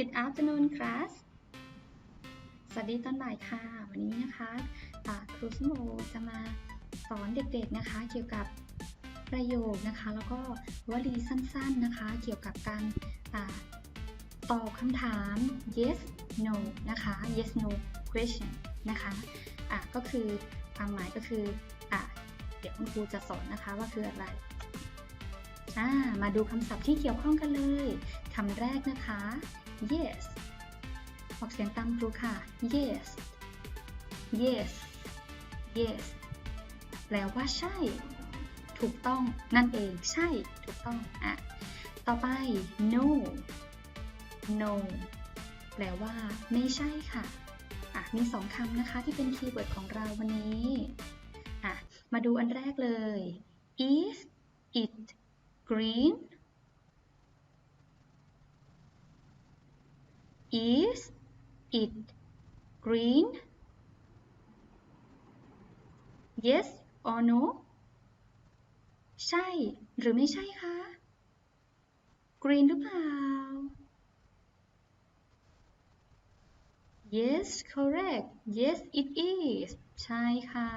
Good afternoon class สวัสดีตอนบ่ายค่ะ วันนี้นะคะอ่าครูสโมจะมาสอนเด็กๆนะคะ เกี่ยวกับประโยคนะคะ แล้วก็วลีสั้นๆนะคะ เกี่ยวกับการอตอบคำถาม yes no นะคะ yes no question นะคะะก็คือความหมายก็คืออเดี๋ยวคุณครูจะสอนนะคะว่าคืออะไรมาดูคำศัพท์ที่เกี่ยวข้องกันเลยคำแรกนะคะ yes ออกเสียงตามครูค่ะ yes yes yes แปลว่าใช่ ถูกต้องนั่นเองใช่ ถูกต้องอะต่อไป no no แปลว่า ไม่ใช่ค่ะอะมีสองคำนะคะที่เป็นคีย์เวิร์ดของเราวันนี้อะมาดูอันแรกเลย is it green is it green yes or no ใช่หรือไม่ใช่คะ green หรือเปล่า yes correct yes it is ใช่ค่ะ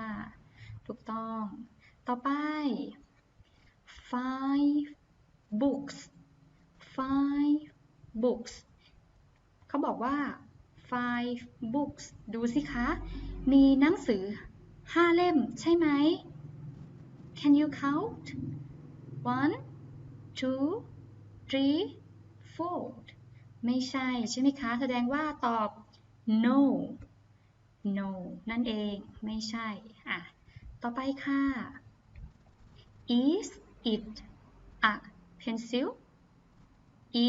ถูกต้อง ต่อไป five books five books เขาบอกว่า five books ดูสิคะ มีหนังสือ 5 เล่มใช่ไหม Can you count one two three four ไม่ใช่ใช่ไหมคะ แสดงว่าตอบ no no นั่นเองไม่ใช่อะต่อไปค่ะ is it a pencil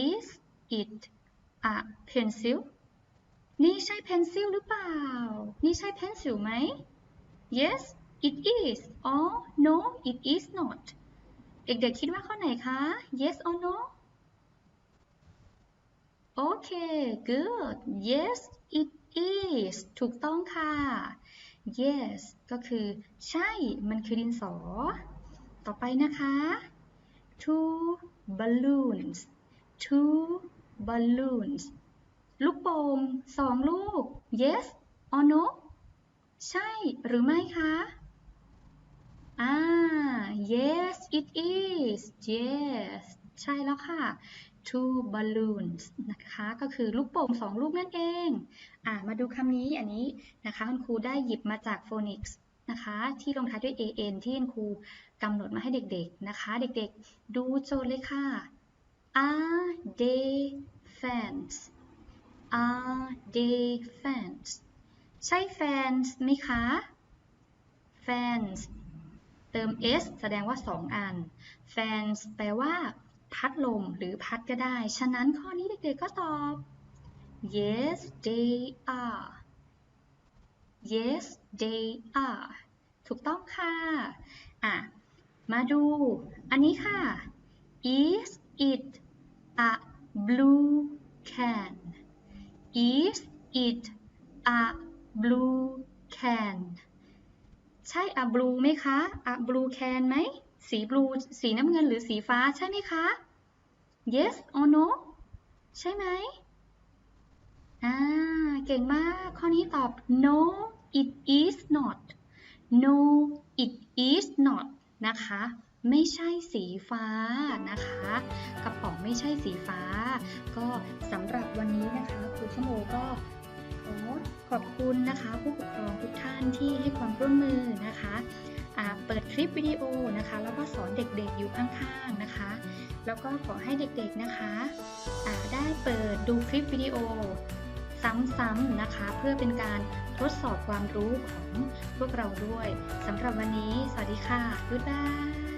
is it a pencil นี่ใช่ pencil หรือเปล่า นี่ใช่ pencil ไหม yes it is or no it is not เด็กๆคิดว่าข้อไหนคะ yes or no โอเค good yes it is ถูกต้องค่ะ yes ก็คือใช่ มันคือดินสอ ต่อไปนะคะ two balloons two balloons ลูกโป่งสองลูก yes or no ใช่หรือไม่คะอ่า yes it is yes ใช่แล้วค่ะ two balloons นะคะ ก็คือลูกโป่งสองลูกนั่นเองอ่ามาดูคำนี้อันนี้นะคะคุณครูได้หยิบมาจาก phonics นะคะที่ลงท้ายด้วย an ที่คุณครูกำหนดมาให้เด็กๆนะคะ เด็กๆ ดูโจทย์เลยค่ะ are they fans are they fans ใช่ fans ไหมคะ fans เติม s แสดงว่า 2 อัน fans แปลว่า พัดลมหรือพัดก็ได้ ฉะนั้นข้อนี้เด็กๆก็ตอบ yes they are yes they are ถูกต้องค่ะ อะ มาดู อันนี้ค่ะ is it a blue can is it a blue can ใช่ a blue ไหมคะ a blue can ไหม สี blue สีน้ำเงินหรือสีฟ้าใช่ไหมคะ yes or no ใช่ไหมอ่า เก่งมาก ข้อนี้ตอบ no it is not no it is not นะคะ ไม่ใช่สีฟ้านะคะ กระป๋องไม่ใช่สีฟ้า ก็สำหรับวันนี้นะคะครูชโมก็ขอขอบคุณนะคะ ผู้ปกครองทุกท่านที่ให้ความร่วมมือนะคะเปิดคลิปวิดีโอนะคะ แล้วก็สอนเด็กๆอยู่ข้างๆนะคะ แล้วก็ขอให้เด็กๆนะคะได้เปิดดูคลิปวิดีโอซ้ำๆนะคะ เพื่อเป็นการทดสอบความรู้ของพวกเราด้วยสำหรับวันนี้ สวัสดีค่ะ บ๊ายบาย